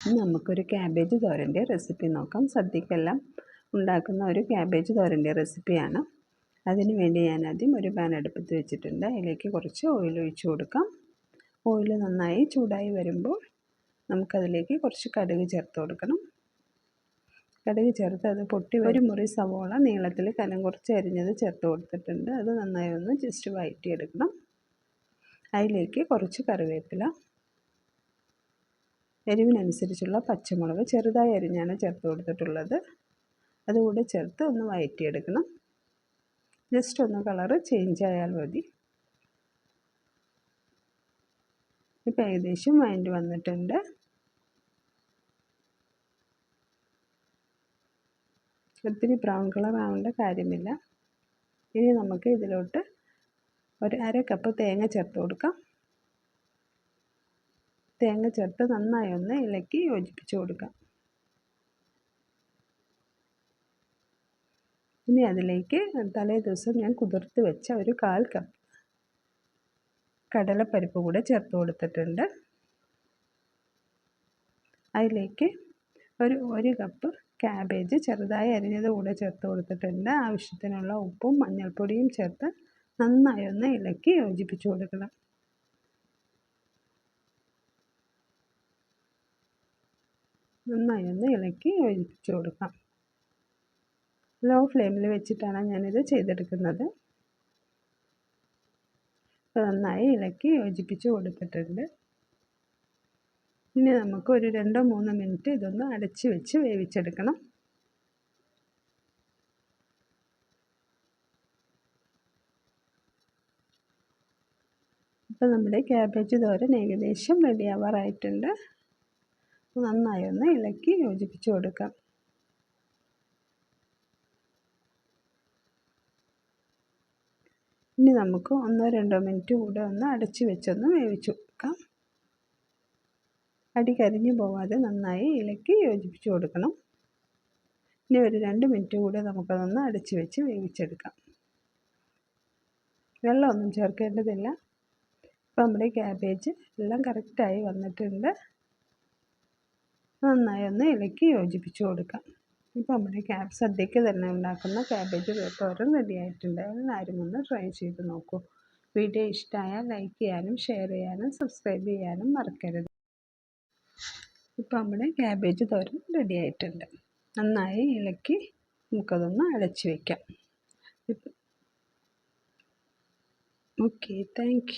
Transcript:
നമുക്കൊരു cabbage തോരന്റെ recipe നോക്കാം. സദ്യക്കെല്ലാം ഉണ്ടാക്കുന്ന ഒരു ക്യാബേജ് തോരന്റെ റെസിപ്പിയാണ് അതിന് വേണ്ടി ഞാൻ ആദ്യം ഒരു പാൻ അടുപ്പത്ത് വെച്ചിട്ടുണ്ട്. അതിലേക്ക് കുറച്ച് ഓയിൽ ഒഴിച്ചു കൊടുക്കാം. ഓയിൽ നന്നായി ചൂടായി വരുമ്പോൾ നമുക്കതിലേക്ക് കുറച്ച് കടുക് ചേർത്ത് കൊടുക്കണം. കടുക് ചേർത്ത് അത് പൊട്ടി ഒരു മുറി സവോള നീളത്തിൽ കനം കുറച്ച് അരിഞ്ഞത് ചേർത്ത് കൊടുത്തിട്ടുണ്ട്. അത് നന്നായി ഒന്ന് ജസ്റ്റ് വഴറ്റിയെടുക്കണം അതിലേക്ക് കുറച്ച് കറിവേപ്പില എരിവിനനുസരിച്ചുള്ള പച്ചമുളക് ചെറുതായി അരിഞ്ഞാണ് ചേർത്ത് കൊടുത്തിട്ടുള്ളത്. അതുകൂടെ ചേർത്ത് ഒന്ന് വഴറ്റിയെടുക്കണം ജസ്റ്റ് ഒന്ന് കളറ് ചേഞ്ച് ആയാൽ മതി. ഇപ്പം ഏകദേശം വഴണ്ടി വന്നിട്ടുണ്ട്. ഒത്തിരി ബ്രൗൺ കളർ ആവേണ്ട കാര്യമില്ല. ഇനി നമുക്ക് ഇതിലോട്ട് ഒരു അര കപ്പ് തേങ്ങ ചേർത്ത് കൊടുക്കാം. തേങ്ങ ചേർത്ത് നന്നായി ഒന്ന് ഇളക്കി യോജിപ്പിച്ച് കൊടുക്കാം. ഇനി അതിലേക്ക് തലേ ദിവസം ഞാൻ കുതിർത്ത് വെച്ച ഒരു കാൽ കപ്പ് കടലപ്പരിപ്പ് കൂടെ ചേർത്ത് കൊടുത്തിട്ടുണ്ട്. അതിലേക്ക് ഒരു ഒരു കപ്പ് ക്യാബേജ് ചെറുതായി അരിഞ്ഞത് കൂടെ ചേർത്ത് കൊടുത്തിട്ടുണ്ട്. ആവശ്യത്തിനുള്ള ഉപ്പും മഞ്ഞൾപ്പൊടിയും ചേർത്ത് നന്നായി ഒന്ന് ഇളക്കി യോജിപ്പിച്ച് കൊടുക്കണം. നന്നായി ഒന്ന് ഇളക്കി ഒഴിച്ചു കൊടുക്കാം. ലോ ഫ്ലെയിമിൽ വെച്ചിട്ടാണ് ഞാനിത് ചെയ്തെടുക്കുന്നത്. നന്നായി ഇളക്കി യോജിപ്പിച്ച് കൊടുത്തിട്ടുണ്ട്. ഇനി നമുക്ക് ഒരു രണ്ടോ മൂന്നോ മിനിറ്റ് ഇതൊന്ന് അടച്ച് വെച്ച് വേവിച്ചെടുക്കണം. ഇപ്പോൾ നമ്മുടെ ക്യാബേജ് തോരൻ ഏകദേശം റെഡിയാവാറായിട്ടുണ്ട് നന്നായി ഒന്ന് ഇളക്കി യോജിപ്പിച്ച് കൊടുക്കാം. ഇനി നമുക്ക് ഒന്നോ രണ്ടോ മിനിറ്റ് കൂടെ ഒന്ന് അടച്ച് വെച്ചൊന്ന് വേവിച്ച് കൊടുക്കാം. അടി കരിഞ്ഞു പോവാതെ നന്നായി ഇളക്കി യോജിപ്പിച്ച് കൊടുക്കണം. ഇനി ഒരു രണ്ട് മിനിറ്റ് കൂടെ നമുക്കതൊന്ന് അടച്ച് വെച്ച് വേവിച്ചെടുക്കാം. വെള്ളമൊന്നും ചേർക്കേണ്ടതില്ല. ഇപ്പം നമ്മുടെ ക്യാബേജ് എല്ലാം കറക്റ്റായി വന്നിട്ടുണ്ട്. നന്നായി ഒന്ന് ഇളക്കി യോജിപ്പിച്ച് കൊടുക്കാം. ഇപ്പോൾ നമ്മുടെ ക്യാബ് സദ്യക്ക് തന്നെ ഉണ്ടാക്കുന്ന ക്യാബേജ് തോരൻ റെഡി ആയിട്ടുണ്ട്. എല്ലാവരും ഒന്ന് ട്രൈ ചെയ്ത് നോക്കൂ. വീഡിയോ ഇഷ്ടമായാൽ ലൈക്ക് ചെയ്യാനും ഷെയർ ചെയ്യാനും സബ്സ്ക്രൈബ് ചെയ്യാനും മറക്കരുത്. ഇപ്പം നമ്മുടെ ക്യാബേജ് തോരൻ റെഡി ആയിട്ടുണ്ട്. നന്നായി ഇളക്കി നമുക്കതൊന്ന് അടച്ചു വയ്ക്കാം ഓക്കെ താങ്ക്